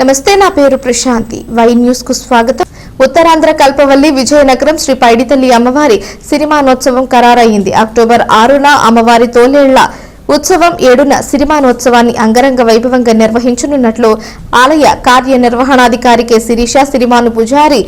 నమస్తే నా పేరు ప్రశాంతి. వై న్యూస్కు స్వాగతం. ఉత్తరాంధ్ర కల్పవల్లి విజయనగరం శ్రీ పైడితల్లి అమ్మవారి సిరిమానోత్సవం ఖరారయ్యింది. అక్టోబర్ ఆరున అమ్మవారి తోలేళ్ళ ఉత్సవం ఏడున సిరిమానోత్సవాన్ని అంగరంగ వైభవంగా నిర్వహించనున్నట్లు ఆలయ కార్యనిర్వహణాధికారి కె శిరీష సిరిమాను పుజారి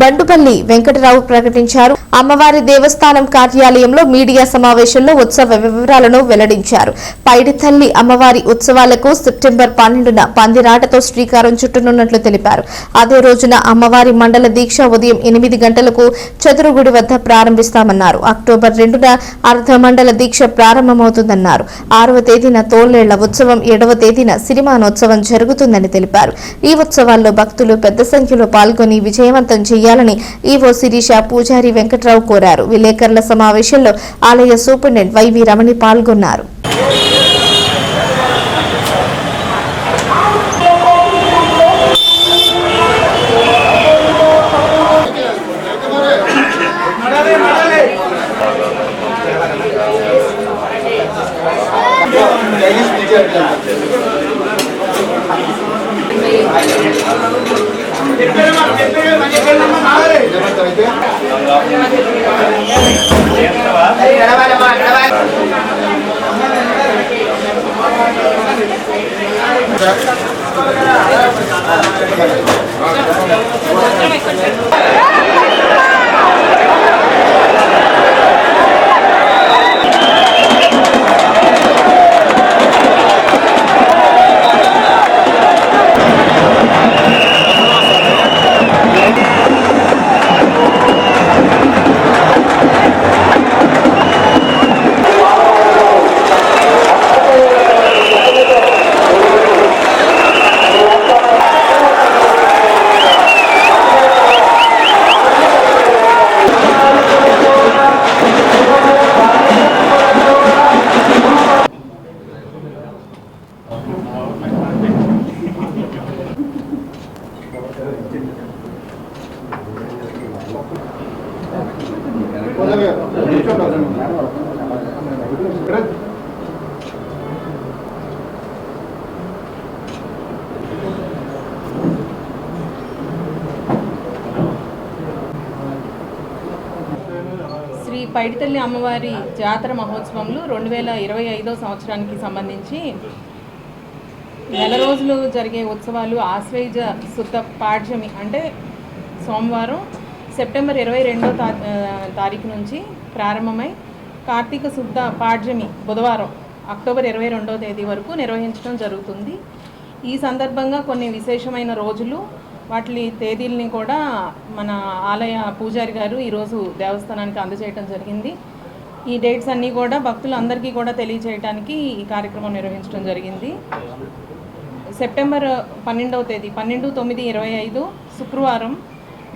బండుపల్లి వెంకటరావు ప్రకటించారు. అమ్మవారి దేవస్థానం కార్యాలయంలో మీడియా సమావేశంలో ఉత్సవ వివరాలను వెల్లడించారు. పైడితల్లి అమ్మవారి ఉత్సవాలకు సెప్టెంబర్ పన్నెండున పందిరాటతో శ్రీకారం చుట్టనున్నట్లు తెలిపారు. అదే రోజున అమ్మవారి మండల దీక్ష ఉదయం ఎనిమిది గంటలకు చతురుగుడి వద్ద ప్రారంభిస్తామన్నారు. అక్టోబర్ రెండున అర్ధ మండల దీక్ష ప్రారంభమవుతుందన్నారు. ఆరవ తేదీన తోలేళ్ళ ఉత్సవం ఏడవ తేదీన సిరిమానోత్సవం జరుగుతుందని తెలిపారు. ఈ ఉత్సవాల్లో భక్తులు పెద్ద సంఖ్యలో పాల్గొని విజయవంతం చేయాలని ఈవో శిరీష పూజారి వెంకట్రావు కోరారు. విలేకరుల సమావేశంలో ఆలయ సూపరింటెండెంట్ వైవి రమణి పాల్గొన్నారు. சார் శ్రీ పైడితల్లి అమ్మవారి జాతర మహోత్సవంలో రెండు వేల ఇరవై ఐదో సంవత్సరానికి సంబంధించి నెల రోజులు జరిగే ఉత్సవాలు ఆశ్వయుజ శుద్ధ పాఠ్యమి అంటే సోమవారం సెప్టెంబర్ ఇరవై రెండో తారీఖు నుంచి ప్రారంభమై కార్తీక శుద్ధ పాడ్యమి బుధవారం అక్టోబర్ ఇరవై రెండవ తేదీ వరకు నిర్వహించడం జరుగుతుంది. ఈ సందర్భంగా కొన్ని విశేషమైన రోజులు వాటి తేదీల్ని కూడా మన ఆలయ పూజారి గారు ఈరోజు దేవస్థానానికి అందజేయడం జరిగింది. ఈ డేట్స్ అన్నీ కూడా భక్తులందరికీ కూడా తెలియజేయడానికి ఈ కార్యక్రమం నిర్వహించడం జరిగింది. సెప్టెంబర్ పన్నెండవ తేదీ పన్నెండు తొమ్మిది ఇరవై ఐదు శుక్రవారం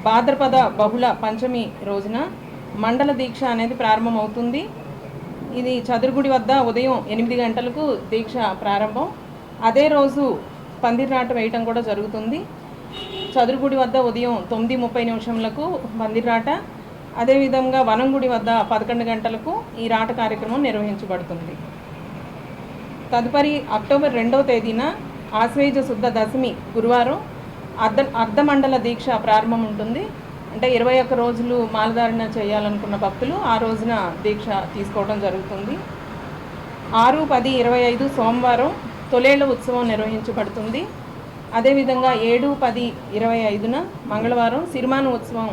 భాద్రపద బహుళ పంచమి రోజున మండల దీక్ష అనేది ప్రారంభమవుతుంది. ఇది చదురుగుడి వద్ద ఉదయం ఎనిమిది గంటలకు దీక్ష ప్రారంభం. అదే రోజు పందిర్నాట వేయటం కూడా జరుగుతుంది. చదురుగుడి వద్ద ఉదయం తొమ్మిది ముప్పై నిమిషంలకు పందిర్రాట అదేవిధంగా వనంగుడి వద్ద పదకొండు గంటలకు ఈ రాట కార్యక్రమం నిర్వహించబడుతుంది. తదుపరి అక్టోబర్ రెండవ తేదీన ఆశ్వేజ శుద్ధ దశమి గురువారం. అర్ధ అర్ధమండల దీక్ష ప్రారంభం ఉంటుంది. అంటే ఇరవై ఒక్క రోజులు మాలధారణ చేయాలనుకున్న భక్తులు ఆ రోజున దీక్ష తీసుకోవడం జరుగుతుంది. ఆరు పది ఇరవై ఐదు సోమవారం తొలేళ్ళ ఉత్సవం నిర్వహించబడుతుంది. అదేవిధంగా ఏడు పది ఇరవై ఐదున మంగళవారం సిరిమాను ఉత్సవం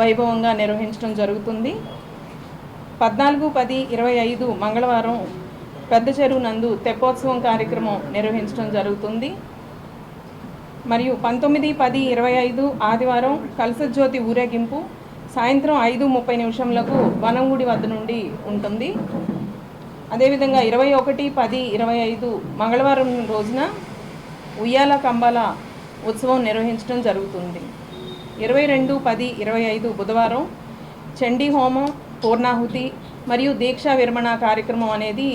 వైభవంగా నిర్వహించడం జరుగుతుంది. పద్నాలుగు పది ఇరవై ఐదు మంగళవారం పెద్ద చెరువు నందు తెప్పోత్సవం కార్యక్రమం నిర్వహించడం జరుగుతుంది. మరియు పంతొమ్మిది పది ఇరవై ఐదు ఆదివారం కలసజ్యోతి ఊరేగింపు సాయంత్రం ఐదు ముప్పై నిమిషంలకు వనంగుడి వద్ద నుండి ఉంటుంది. అదేవిధంగా ఇరవై ఒకటి పది ఇరవై ఐదు మంగళవారం రోజున ఉయ్యాల కంబాల ఉత్సవం నిర్వహించడం జరుగుతుంది. ఇరవై రెండు పది ఇరవై ఐదు బుధవారం చండీ హోమం పూర్ణాహుతి మరియు దీక్షా విరమణ కార్యక్రమం అనేది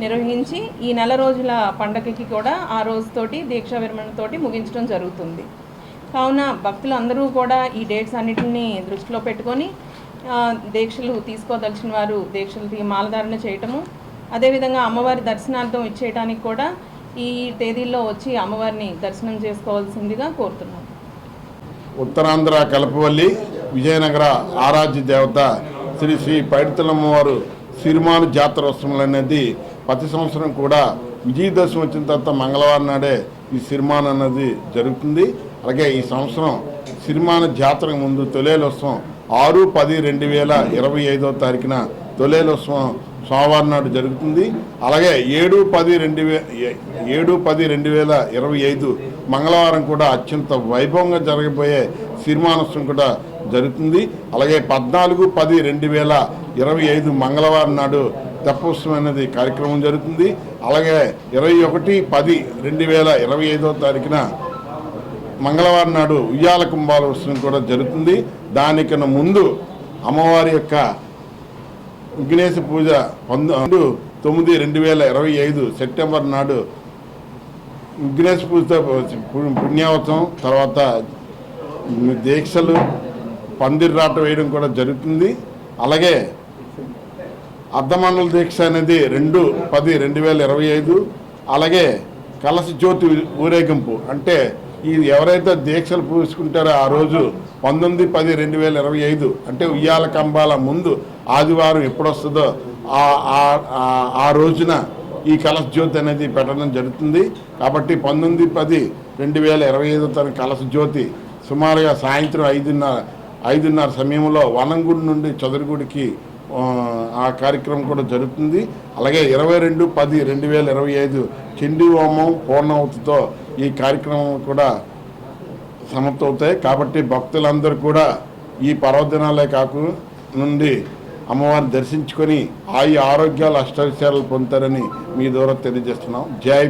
నిర్వహించి ఈ నెల రోజుల పండగకి కూడా ఆ రోజుతోటి దీక్షా విరమణతోటి ముగించడం జరుగుతుంది. కావున భక్తులు అందరూ కూడా ఈ డేట్స్ అన్నిటిని దృష్టిలో పెట్టుకొని దీక్షలు తీసుకోదలిచిన వారు దీక్షలు మాలధారణ చేయటము అదేవిధంగా అమ్మవారి దర్శనార్థం ఇచ్చేయటానికి కూడా ఈ తేదీల్లో వచ్చి అమ్మవారిని దర్శనం చేసుకోవాల్సిందిగా కోరుతున్నాం. ఉత్తరాంధ్ర కలపవల్లి విజయనగర ఆరాధ్య దేవత శ్రీ శ్రీ పైడితలమ్మవారు సిరిమాను జాతరోత్సవం అనేది ప్రతి సంవత్సరం కూడా విజయదశమి వచ్చిన తర్వాత మంగళవారం నాడే ఈ సిరిమాన్ అన్నది జరుగుతుంది. అలాగే ఈ సంవత్సరం సిరిమాన జాతరకు ముందు తొలేలోత్సవం ఆరు పది రెండు వేల ఇరవై ఐదో తారీఖున తొలేలోత్సవం సోమవారం నాడు జరుగుతుంది. అలాగే ఏడు పది రెండు వే ఏడు పది రెండు వేల ఇరవై ఐదు మంగళవారం కూడా అత్యంత వైభవంగా జరగబోయే సిరిమానోత్సవం కూడా జరుగుతుంది. అలాగే పద్నాలుగు పది రెండు వేల ఇరవై ఐదు మంగళవారం నాడు తెప్పోత్సవం అనేది కార్యక్రమం జరుగుతుంది. అలాగే ఇరవై ఒకటి పది రెండు వేల ఇరవై ఐదో తారీఖున మంగళవారం నాడు ఉయ్యాల కుంభాల ఉత్సవం కూడా జరుగుతుంది. దానికన్నా ముందు అమ్మవారి యొక్క విఘ్నేశ పూజ పంతొమ్మిది తొమ్మిది రెండు వేల ఇరవై ఐదు సెప్టెంబర్ నాడు విఘ్నేశ పూజతో పు- పుణ్యావతం తర్వాత దీక్షలు పందిర్రాట వేయడం కూడా జరుగుతుంది. అలాగే అర్ధమండల దీక్ష అనేది రెండు పది రెండు వేల ఇరవై ఐదు. అలాగే కలశ జ్యోతి ఊరేగింపు. అంటే ఈ ఎవరైతే దీక్షలు పూసుకుంటారో ఆ రోజు పంతొమ్మిది పది రెండు వేల ఇరవై ఐదు. అంటే ఉయ్యాల కంబాల ముందు ఆదివారం ఎప్పుడొస్తుందో ఆ- ఆ- రోజున ఈ కలశ జ్యోతి అనేది పెట్టడం జరుగుతుంది. కాబట్టి పంతొమ్మిది పది రెండు వేల ఇరవై ఐదు తన కలశ జ్యోతి సుమారుగా సాయంత్రం ఐదున్నర ఐదున్నర సమయంలో వనంగుడి నుండి చదురుగుడికి ఆ కార్యక్రమం కూడా జరుగుతుంది. అలాగే ఇరవై రెండు పది రెండు వేల ఇరవై ఐదు చండీ హోమం పూర్ణావతితో ఈ కార్యక్రమం కూడా సమాప్తవుతాయి కాబట్టి భక్తులందరూ కూడా ఈ పర్వదినాలే కాకు నుండి అమ్మవారిని దర్శించుకొని ఆయు ఆరోగ్యాలు అష్టవిషయాలు పొందుతారని మీ ద్వారా తెలియజేస్తున్నాం. జై